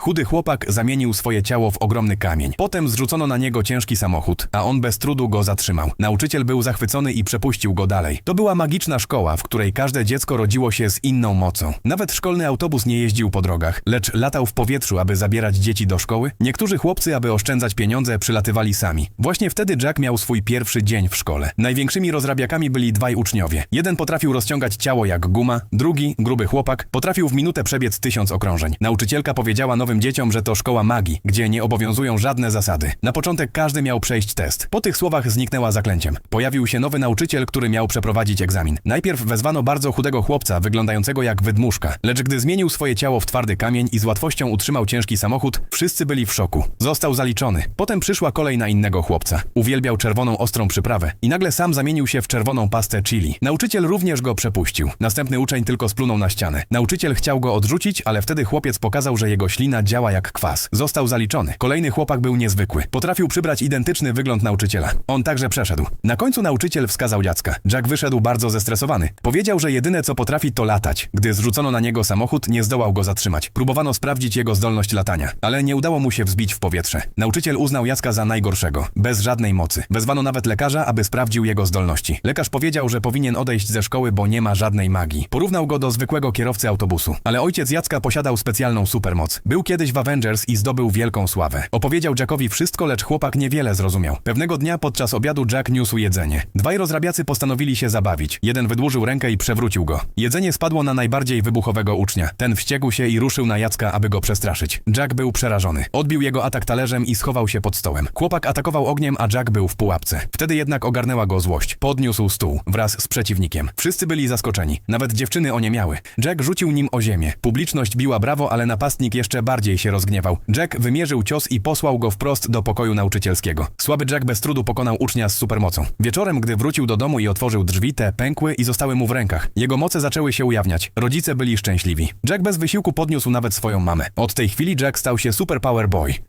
Chudy chłopak zamienił swoje ciało w ogromny kamień. Potem zrzucono na niego ciężki samochód, a on bez trudu go zatrzymał. Nauczyciel był zachwycony i przepuścił go dalej. To była magiczna szkoła, w której każde dziecko rodziło się z inną mocą. Nawet szkolny autobus nie jeździł po drogach, lecz latał w powietrzu, aby zabierać dzieci do szkoły. Niektórzy chłopcy, aby oszczędzać pieniądze, przylatywali sami. Właśnie wtedy Jack miał swój pierwszy dzień w szkole. Największymi rozrabiakami byli dwaj uczniowie. Jeden potrafił rozciągać ciało jak guma, drugi, gruby chłopak, potrafił w minutę przebiec tysiąc okrążeń. Nauczycielka powiedziała nowym dzieciom, że to szkoła magii, gdzie nie obowiązują żadne zasady. Na początek każdy miał przejść test. Po tych słowach zniknęła zaklęciem. Pojawił się nowy nauczyciel, który miał przeprowadzić egzamin. Najpierw wezwano bardzo chudego chłopca, wyglądającego jak wydmuszka, lecz gdy zmienił swoje ciało w twardy kamień i z łatwością utrzymał ciężki samochód, wszyscy byli w szoku. Został zaliczony. Potem przyszła kolej na innego chłopca. Uwielbiał czerwoną ostrą przyprawę i nagle sam zamienił się w czerwoną pastę chili. Nauczyciel również go przepuścił. Następny uczeń tylko splunął na ścianę. Nauczyciel chciał go odrzucić, ale wtedy chłopiec pokazał, że jego ślina działa jak kwas. Został zaliczony. Kolejny chłopak był niezwykły. Potrafił przybrać identyczny wygląd nauczyciela. On także przeszedł. Na końcu nauczyciel wskazał dziecka. Jack wyszedł bardzo zestresowany. Powiedział, że jedyne co potrafi to latać. Gdy zrzucono na niego samochód, nie zdołał go zatrzymać. Próbowano sprawdzić jego zdolność latania, ale nie udało mu się wzbić w powietrze. Nauczyciel uznał Jacka za najgorszego, bez żadnej mocy. Wezwano nawet lekarza, aby sprawdził jego zdolności. Lekarz powiedział, że powinien odejść ze szkoły, bo nie ma żadnej magii. Porównał go do zwykłego kierowcy autobusu. Ale ojciec Jacka posiadał specjalną supermoc. Był kiedyś w Avengers i zdobył wielką sławę. Opowiedział Jackowi wszystko, lecz chłopak niewiele zrozumiał. Pewnego dnia podczas obiadu Jack niósł jedzenie. Dwaj rozrabiacy postanowili się zabawić. Jeden wydłużył rękę i przewrócił go. Jedzenie spadło na najbardziej wybuchowego ucznia. Ten wściekł się i ruszył na Jacka, aby go przestraszyć. Jack był przerażony. Odbił jego atak talerzem i schował się pod stołem. Chłopak atakował ogniem, a Jack był w pułapce. Wtedy jednak ogarnęła go złość. Podniósł stół wraz z przeciwnikiem. Wszyscy byli zaskoczeni. Nawet dziewczyny oniemiały. Jack rzucił nim o ziemię. Publiczność biła brawo, ale napastnik jeszcze bardziej się rozgniewał. Jack wymierzył cios i posłał go wprost do pokoju nauczycielskiego. Słaby Jack bez trudu pokonał ucznia z supermocą. Wieczorem, gdy wrócił do domu i otworzył drzwi, te pękły i zostały mu w rękach. Jego moce zaczęły się ujawniać. Rodzice byli szczęśliwi. Jack bez wysiłku podniósł nawet swoją mamę. Od tej chwili Jack stał się super power boy.